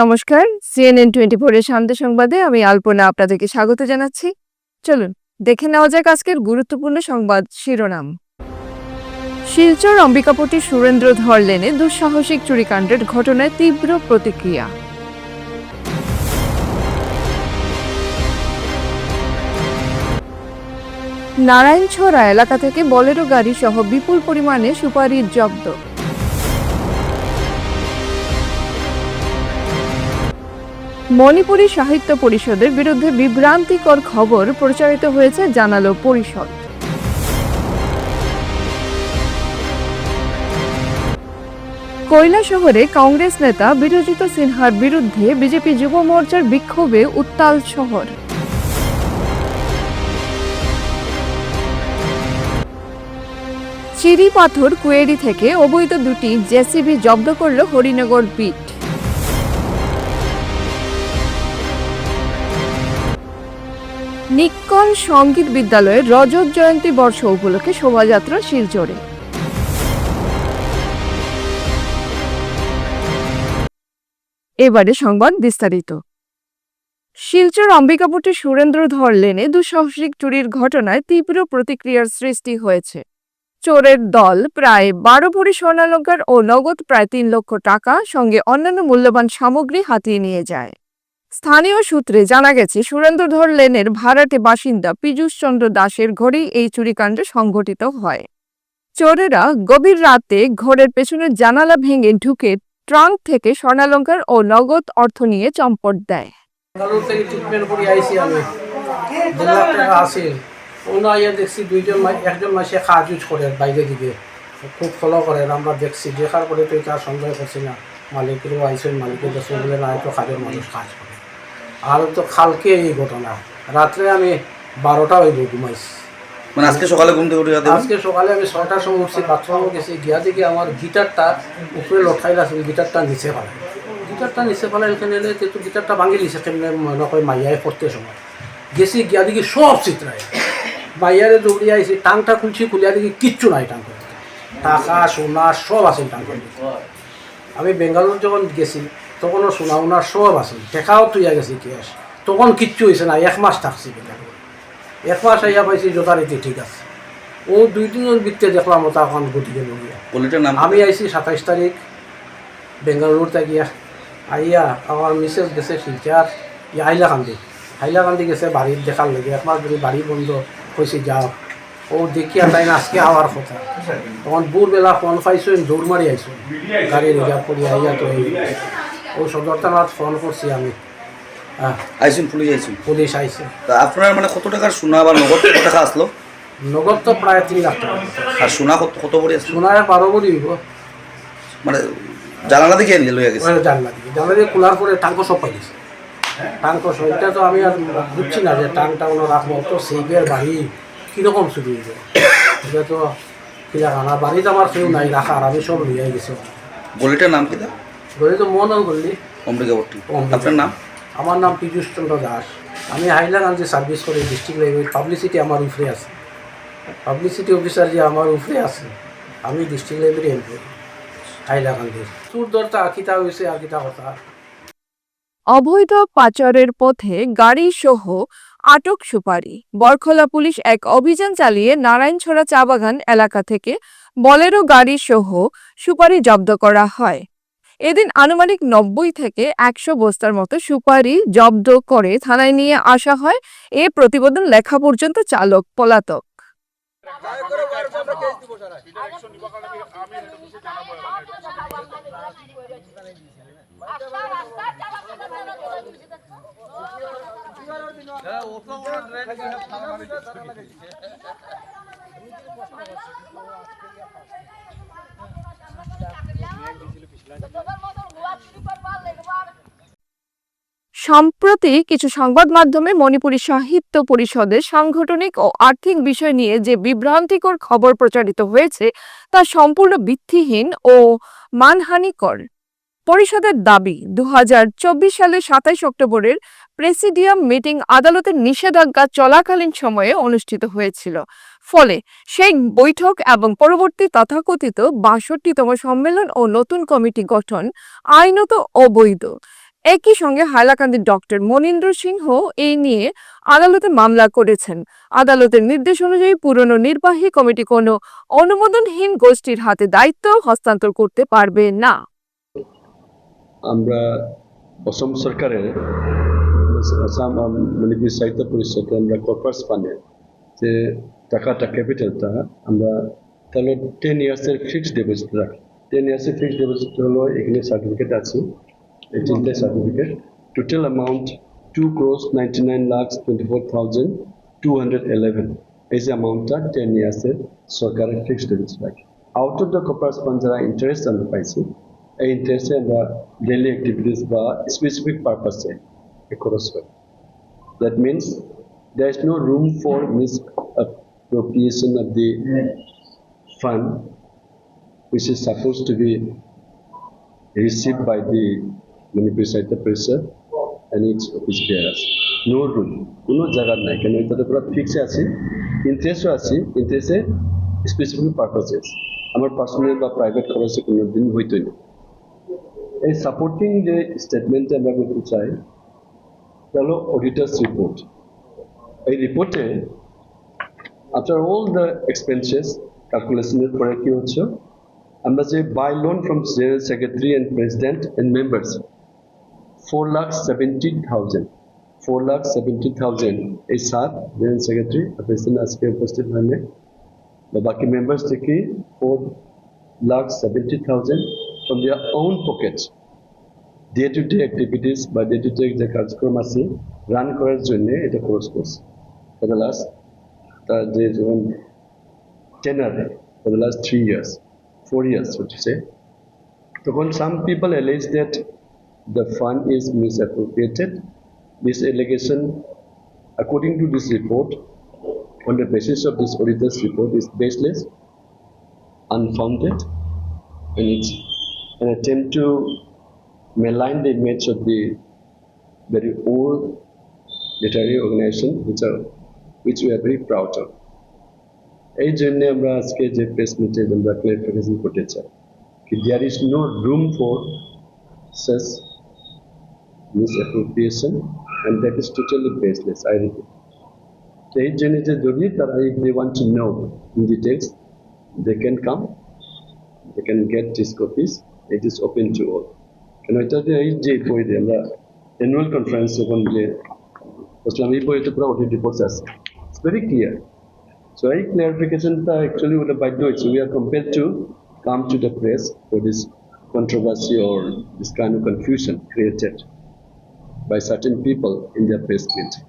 নমস্কার CNN twenty ফোরের শান্ত সংবাদে আমি আলপনা আপনাদেরকে স্বাগত জানাচ্ছি। চলুন, দেখে নেওয়া যাক আজকের গুরুত্বপূর্ণ সংবাদ শিরোনাম। শিলচর অম্বিকাপট্টি সুরেন্দ্র ধর লেনে দুঃসাহসিক চুরিকাণ্ডের ঘটনায় তীব্র প্রতিক্রিয়া। নারায়ণছড়া এলাকা থেকে বলেরো গাড়ি সহ বিপুল পরিমাণে সুপারি জব্দ। মণিপুরী সাহিত্য পরিষদের বিরুদ্ধে বিভ্রান্তিকর খবর প্রচারিত হয়েছে জানালো পরিষদ। কৈলা শহরে কংগ্রেস নেতা বিরজিত সিনহার বিরুদ্ধে বিজেপি যুব মোর্চার বিক্ষোভে উত্তাল শহর। চিরি পাথর কুয়েরি থেকে অবৈধ দুটি জেসিবি জব্দ করল হরিনগর বিট নিক্কল সংগীত বিদ্যালয়ের রজত জয়ন্তী বর্ষ উপলক্ষে শোভাযাত্রা শিলচরে। এবারে সংবাদ বিস্তারিত। শিলচর অম্বিকাপুটি সুরেন্দ্র ধর লেনে দুঃসাহসিক চুরির ঘটনায় তীব্র প্রতিক্রিয়ার সৃষ্টি হয়েছে। চোরের দল প্রায় বারো ভরি স্বর্ণালঙ্কার ও নগদ প্রায় তিন লক্ষ টাকা সঙ্গে অন্যান্য মূল্যবান সামগ্রী হাতিয়ে নিয়ে যায়। স্থানীয় সূত্রে জানা গেছে, সুরেন্দ্রধর লেনের ভাড়াটে বাসিন্দা পীযূষ চন্দ্র দাসের ঘরেই এই চুরিকাণ্ড সংঘটিত হয়। চোরেরা গভীর রাতে ঘরের পেছনের জানালা ভেঙে ঢুকে ট্রাঙ্ক থেকে স্বর্ণালঙ্কার ও নগদ অর্থ নিয়ে চম্পট দেয়। আইয়া দেখছি দেখার পরে তো এটা সন্দেহ করছি না। মালিকের মানুষ কাজ করে। আর তো খালকে এই ঘটনা। রাত্রে আমি বারোটা হইব ঘুমাইছি। মানে আজকে সকালে ঘুম থেকে উঠে আজকে সকালে আমি ছয়টার সময় উঠছি বাথরুমে গেছি গিয়া দেখি আমার গিটারটা উপরে লঠাই আছে গিটারটা নিচে ফেলাই গিটারটা নিচে ফেলাই এখানে এলে কিন্তু গিটারটা ভাঙি দিছে কেমনে মনে হয় মাইয়ায় পড়তে সময়। গেছি গিয়া দেখি সব চিত্রায়। মাইয়ারে দৌড়িয়ে আইছি টাংটা খুলছি খুলিয়া দেখি কিচ্ছু নাই টাং টাকা সোনা সব আছে টাং আমি বেঙ্গালোর যখন গেছি তখনও সোনা উনার সব আছে। টেকাও তুইয়া গেছি ক্যাশ তখন কিচ্ছু হয়েছে না এক মাস থাকছি বেঙ্গালোর এক মাস আইয়া পাইছি যথারীতি ঠিক আছে। ও দুই তিনজন ভিত্তিতে দেখলাম ওটা এখন গতিকে লগিয়া আমি আইছি সাতাইশ তারিখ বেঙ্গালুরু থাকিয়া আইয়া আমার মিসেস গেছে শিলচার হাইলাকান্দি। হাইলাকান্দি গেছে বাড়ির দেখার লেগে। একমাস ধরে বাড়ি বন্ধ হয়েছে যাও। ও দেখিয়া তাই না আজকে আওয়ার কথা। তখন ভোরবেলা ফোন পাইছো দৌড় মারি আইছো। গাড়ি রিজার্ভ করি আইয়া তো এই ও সদর থানাত ফোন করছি আমি। হ্যাঁ। আইসুন পুলিশ আইসুন পুলিশ আইছে। তা আপনার মানে কত টাকার সোনা বা নগদ কত টাকা আসলো? নগদ তো প্রায় তিন লাখ টাকা। আর সোনা কত কত করে আসলো? সোনারে বারো হইব। মানে জানালা দেখে আনলে লইয়া গেছে। জানলা দিয়ে জানলা দিয়ে খোলার পরে টাঙ্ক সব পাই গেছে। টাঙ্ক সব এটা তো আমি আর বুঝছি না যে টাং টাউন রাখব। তো সেইবের বাড়ি কীরকম শুরু হইব? এটা তো কিনা বাড়িতে আমার কেউ নাই রাখার আমি সব লিয়ে গেছি। গলিটার নাম কি তো মন করলি আপনার নাম? আমার নাম পীযূষ চন্দ্র দাস। আমি হাইলাকান্দি সার্ভিস করি ডিস্ট্রিক্ট লাইব্রেরি পাবলিসিটি আমার উপরে আছে। পাবলিসিটি অফিসার যে আমার উপরে আছে আমি ডিস্ট্রিক্ট লাইব্রেরি এমপ্লয়ি হাইলাকান্দির। তোর দরটা কিতা হয়েছে আর কিতা কথা অবৈধ পাচারের পথে গাড়ি সহ আটক সুপারি। বরখলা পুলিশ এক অভিযান চালিয়ে নারায়ণছড়া চা বাগান এলাকা থেকে বলেরো গাড়ি সহ সুপারি জব্দ করা হয়। এদিন আনুমানিক নব্বই থেকে একশো বস্তার মতো সুপারি জব্দ করে থানায় নিয়ে আসা হয় এ প্রতিবেদন লেখা পর্যন্ত চালক পলাতক সম্প্রতি কিছু সংবাদ মাধ্যমে মণিপুরী সাহিত্য পরিষদের সাংগঠনিক ও আর্থিক বিষয় নিয়ে যে বিভ্রান্তিকর খবর প্রচারিত হয়েছে, তা সম্পূর্ণ ভিত্তিহীন ও মানহানিকর। পরিষদের দাবি দু সালে সাতাইশ অক্টোবরের প্রেসিডিয়াম মিটিং আদালতের নিষেধাজ্ঞা চলাকালীন সময়ে অনুষ্ঠিত হয়েছিল। ফলে সেই বৈঠক এবং পরবর্তী তথাকথিত বাষট্টিতম সম্মেলন ও নতুন কমিটি গঠন আইনত অবৈধ। একই সঙ্গে হাইলাকান্দির ডক্টর মনীন্দ্র সিংহ এই নিয়ে আদালতে মামলা করেছেন। আদালতের নির্দেশ অনুযায়ী পুরনো নির্বাহী কমিটি কোনো অনুমোদনহীন গোষ্ঠীর হাতে দায়িত্ব হস্তান্তর করতে পারবে না। আমরা অসম সরকারের আসাম মানে সাহিত্য পরিষদে আমরা কর্পাস ফান্ডে যে টাকাটা ক্যাপিটালটা আমরা তাহলে টেন ইয়ার্সের ফিক্সড ডিপোজিট রাখি টেন ইয়ার্সের ফিক্সড ডিপোজিট হলো এখানে সার্টিফিকেট আছে এই তিনটে certificate total amount two crores ninety nine lakhs twenty four thousand two hundred eleven এই যে অ্যামাউন্টটা টেন ইয়ার্সের সরকারের ফিক্সড ডিপোজিট রাখি out of the corpus fund যারা ইন্টারেস্ট আমরা পাইছি এই ইন্টারেস্টে আমরা ডেইলি অ্যাক্টিভিটিস বা স্পেসিফিক পারপাসে খরচ করি that means there is no room for miss appropriation of the fund which is supposed to be received by the Sahitya Parishad and its office bearers. No room, কোনো জায়গা নাই। কেন? এটাতে পুরো ফিক্সে আছে। ইন্টারেস্টও আছে। ইন্টারেস্টে স্পেসিফিক পারপাসেস আমার পার্সোনাল বা প্রাইভেট খরচে কোনো দিন হইতই না। এই সাপোর্টিং যে স্টেটমেন্ট আমরা করতে চাই তা হলো অডিটার্স রিপোর্ট এই রিপোর্টে আফটার অল দ্য এক্সপেন্সেস ক্যালকুলেশনের পরে কি হচ্ছে আমরা যে by loan from general secretary and president and members four lakh seventy thousand four lakh seventy thousand এই সাত জেনারেল সেক্রেটারি প্রেসিডেন্ট আজকে উপস্থিত হয়নি বা বাকি মেম্বার্স থেকে four lakh seventy thousand from their own pocket day to day activities বা day to day যে কার্যক্রম আছে রান করার জন্য এটা খরচ করছে ফর দ্য লাস্ট তার যে যখন tenure for the last three years four years হচ্ছে সে তখন some people allege that the fund is misappropriated this allegation according to this report on the basis of this auditor's report is baseless unfounded and it's an attempt to malign the image of the very old literary organization, which are, which we are very proud of. এই জন্য আমরা আজকে যে press মিটে আমরা clarification করতে চাই কি there is no room for such misappropriation and that is totally baseless I repeat তো এই জন্য যে যদি তারা if they want to know in details they can come they can get this copies it is open to all কেন এটা যে এই যে বইতে আমরা অ্যানুয়াল কনফারেন্স যখন যে বলছিলাম এই বইতে পুরো অডিট রিপোর্টস আছে ইটস ভেরি ক্লিয়ার সো এই ক্লিয়ারিফিকেশনটা অ্যাকচুয়ালি ওটা বাধ্য হয়েছে we are compare to come to the press for this controversy or this kind of confusion created by certain people in their press meeting.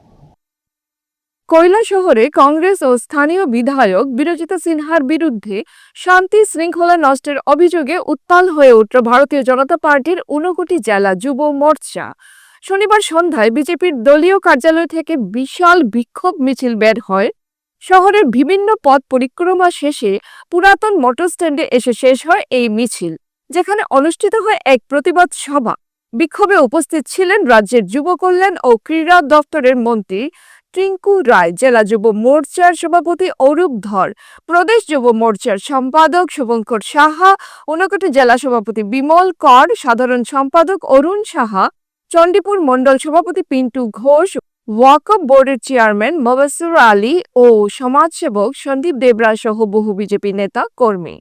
কৈলা শহরে কংগ্রেস ও স্থানীয় বিধায়ক বিরজিতা সিনহার বিরুদ্ধে শান্তি শৃঙ্খলা নষ্টের অভিযোগে উত্তাল হয়ে উঠল ভারতীয় জনতা পার্টির ঊনকোটি জেলা যুব মোর্চা। শনিবার সন্ধ্যায় বিজেপির দলীয় কার্যালয় থেকে বিশাল বিক্ষোভ মিছিল বের হয়। শহরের বিভিন্ন পথ পরিক্রমা শেষে পুরাতন মোটর স্ট্যান্ডে এসে শেষ হয় এই মিছিল, যেখানে অনুষ্ঠিত হয় এক প্রতিবাদ সভা। বিক্ষোভে উপস্থিত ছিলেন রাজ্যের যুব কল্যাণ ও ক্রীড়া দপ্তরের মন্ত্রী টিঙ্কু রায়, জেলা যুব মোর্চার সভাপতি অরূপ ধর, প্রদেশ যুব মোর্চার সম্পাদক শুভঙ্কর সাহা ঊনকোটি জেলা সভাপতি বিমল কর, সাধারণ সম্পাদক অরুণ সাহা, চণ্ডীপুর মণ্ডল সভাপতি পিন্টু ঘোষ, ওয়াকফ বোর্ডের চেয়ারম্যান মবাসুর আলী ও সমাজসেবক সন্দীপ দেবরায় সহ বহু বিজেপি নেতা কর্মী।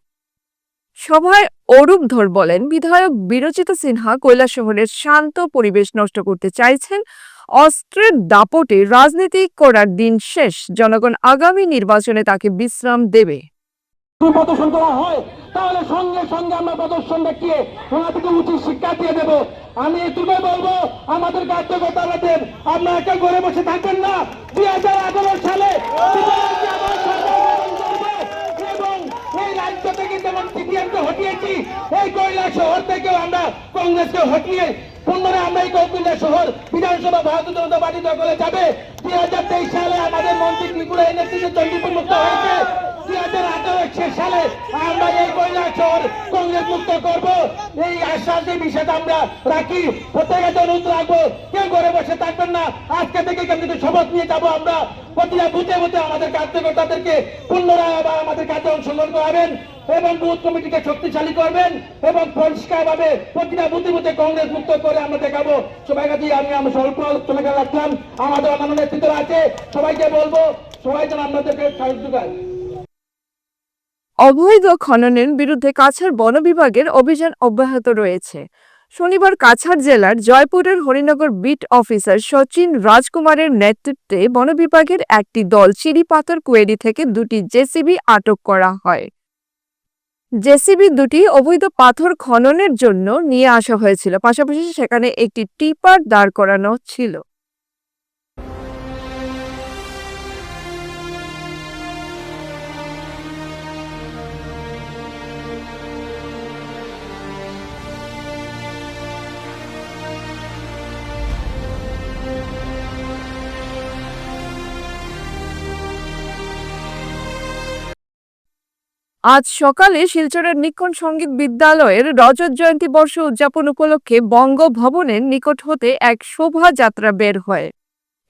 সভায় অরূপ ধর বলেন, বিধায়ক বিরচিতা সিনহা কৈলাসহরের শান্ত পরিবেশ নষ্ট করতে চাইছেন অস্ত্রের দাপটে রাজনীতি করার দিন শেষ। জনগণ আগামী নির্বাচনে তাকে বিশ্রাম দেবে। প্রদর্শন করা হয়, তাহলে সঙ্গে সঙ্গে আমরা প্রদর্শন দেখিয়ে ওনাদেরকে উচিত শিক্ষা দিয়ে দেব। আমি এটুকুই বলব, আমাদের কার্যকর্তাদের আপনারা কেউ ঘরে বসে থাকবেন না। দুই হাজার আঠারো সালে রাজ্য থেকে যেমন সিপিএমকে হটিয়েছি। এই কৈলা শহর থেকেও আমরা কংগ্রেসকে হটিয়ে পুনরায় আমরা এই কৈলা শহর বিধানসভা ভারতীয় জনতা পার্টি দখলে যাবে। দুই হাজার তেইশ সালে আমাদের মন্ত্রী ত্রিপুরা এনএসসি চন্ডীপুর মুক্ত হয়েছে। প্রতিটা বুঝে বুঝে এবং শক্তিশালী করবেন এবং প্রতিটা কংগ্রেস মুক্ত করে আমরা দেখাবো। সবাই কাছে আমি স্বল্প আলোচনা রাখলাম। আমাদের অন্যান্য নেতৃত্ব আছে। সবাইকে বলব, সবাই যেন আপনাদেরকে সাহায্য করে। অবৈধ খননের বিরুদ্ধে কাছাড় বন বিভাগের অভিযান অব্যাহত রয়েছে। শনিবার কাছাড় জেলার জয়পুরের হরিনগর বিট অফিসার সচিন রাজকুমারের নেতৃত্বে বন বিভাগের একটি দল চিরিপাথর কোয়েরি থেকে দুটি জেসিবি আটক করা হয়। জেসিবি দুটি অবৈধ পাথর খননের জন্য নিয়ে আসা হয়েছিল, পাশাপাশি সেখানে একটি টিপার দাঁড় করানো ছিল। আজ সকালে শিলচরের নিক্ষণ সংগীত বিদ্যালয়ের রজত জয়ন্তী বর্ষ উদযাপন উপলক্ষে বঙ্গভবনের নিকট হতে এক শোভাযাত্রা বের হয়।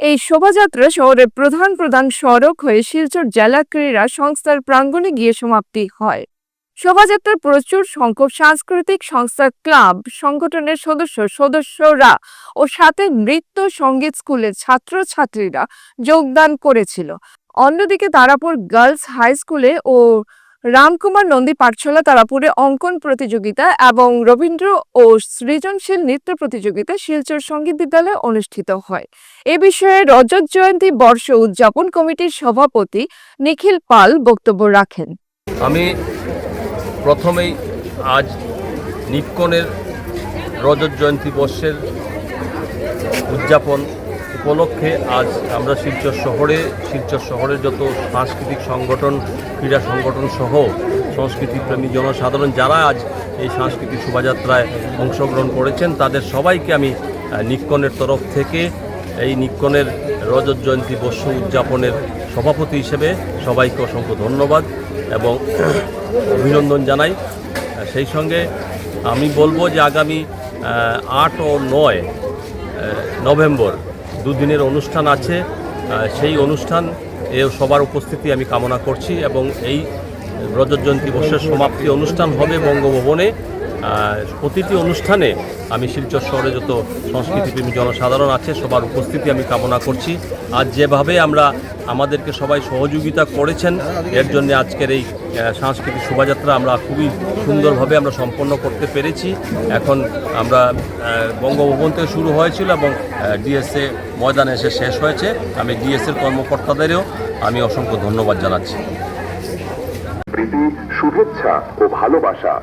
এই শোভাযাত্রা শহরের প্রধান প্রধান সড়ক হয়ে শিলচর জেলা ক্রীড়া সংস্থার প্রাঙ্গণে গিয়ে সমাপ্তি হয়। শোভাযাত্রার প্রচুর সংখ্যক সাংস্কৃতিক সংস্থা, ক্লাব, সংগঠনের সদস্য, সদস্যরা ও সাথে নৃত্য, সংগীত স্কুলের ছাত্রছাত্রীরা যোগদান করেছিল। অন্যদিকে তারাপুর গার্লস হাই স্কুলে ও রামকুমার নন্দী পাঠশালা তারাপুরে অঙ্কন প্রতিযোগিতা এবং রবীন্দ্র ও সৃজনশীল নৃত্য প্রতিযোগিতা শিলচর সংগীত বিদ্যালয়ে অনুষ্ঠিত হয়। এ বিষয়ে রজত জয়ন্তী বর্ষ উদযাপন কমিটির সভাপতি নিখিল পাল বক্তব্য রাখেন। আমি প্রথমেই আজ নিক্কনের রজত জয়ন্তী বর্ষের উদযাপন উপলক্ষে আজ আমরা শিলচর শহরে, শিলচর শহরের যত সাংস্কৃতিক সংগঠন, ক্রীড়া সংগঠন সহ সংস্কৃতিপ্রেমী জনসাধারণ যারা আজ এই সাংস্কৃতিক শোভাযাত্রায় অংশগ্রহণ করেছেন, তাদের সবাইকে আমি নিক্কনের তরফ থেকে এই নিক্কনের রজত জয়ন্তী বর্ষ উদযাপনের সভাপতি হিসেবে সবাইকে অসংখ্য ধন্যবাদ এবং অভিনন্দন জানাই। সেই সঙ্গে আমি বলব যে আগামী আট ও নয় নভেম্বর দুদিনের অনুষ্ঠান আছে সেই অনুষ্ঠান এ সবার উপস্থিতি আমি কামনা করছি এবং এই রজত জয়ন্তী বর্ষের সমাপ্তি অনুষ্ঠান হবে বঙ্গভবনে। প্রতিটি অনুষ্ঠানে আমি শিলচর শহরে যত সংস্কৃতিপ্রেমী জনসাধারণ আছে, সবার উপস্থিতি আমি কামনা করছি। আজ যেভাবে আমরা আমাদেরকে সবাই সহযোগিতা করেছেন, এর জন্য আজকের এই সাংস্কৃতিক শোভাযাত্রা আমরা খুবই সুন্দরভাবে আমরা সম্পন্ন করতে পেরেছি। এখন আমরা বঙ্গভবন থেকে শুরু হয়েছিল এবং ডিএসএ ময়দানে এসে শেষ হয়েছে। আমি ডিএসএর কর্মকর্তাদেরও আমি অসংখ্য ধন্যবাদ জানাচ্ছি। প্রীতি, শুভেচ্ছা ও ভালোবাসা।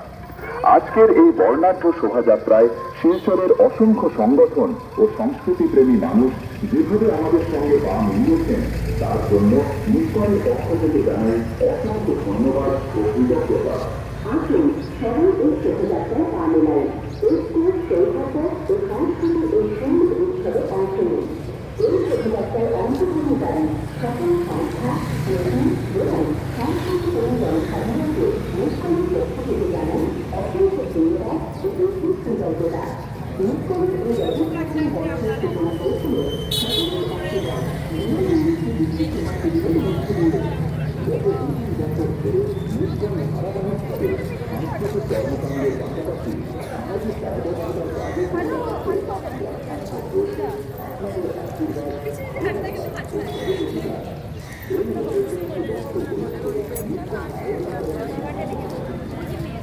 আজকের এই বর্ণাঢ্য শোভাযাত্রায় শিলচরের অসংখ্য সংগঠন ও সংস্কৃতিপ্রেমী মানুষ যেভাবে আমাদের সঙ্গে পা মিলিয়েছেন, তার জন্য নিষ্করের পক্ষ থেকে জানাই অসংখ্য ধন্যবাদ ও কৃতজ্ঞতা। সকল সংস্থা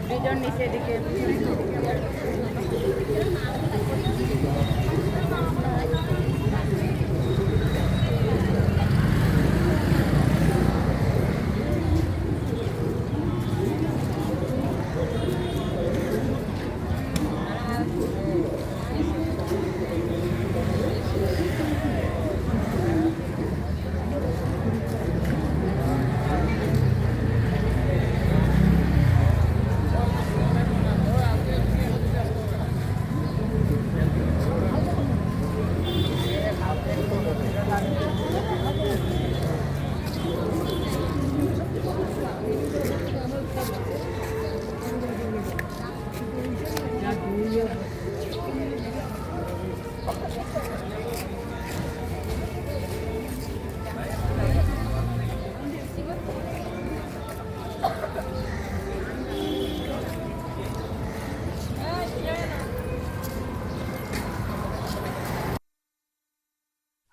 ব্রিজের নিচে দিকে।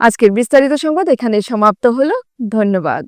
আজকের বিস্তারিত সংবাদ এখানে সমাপ্ত হলো। ধন্যবাদ।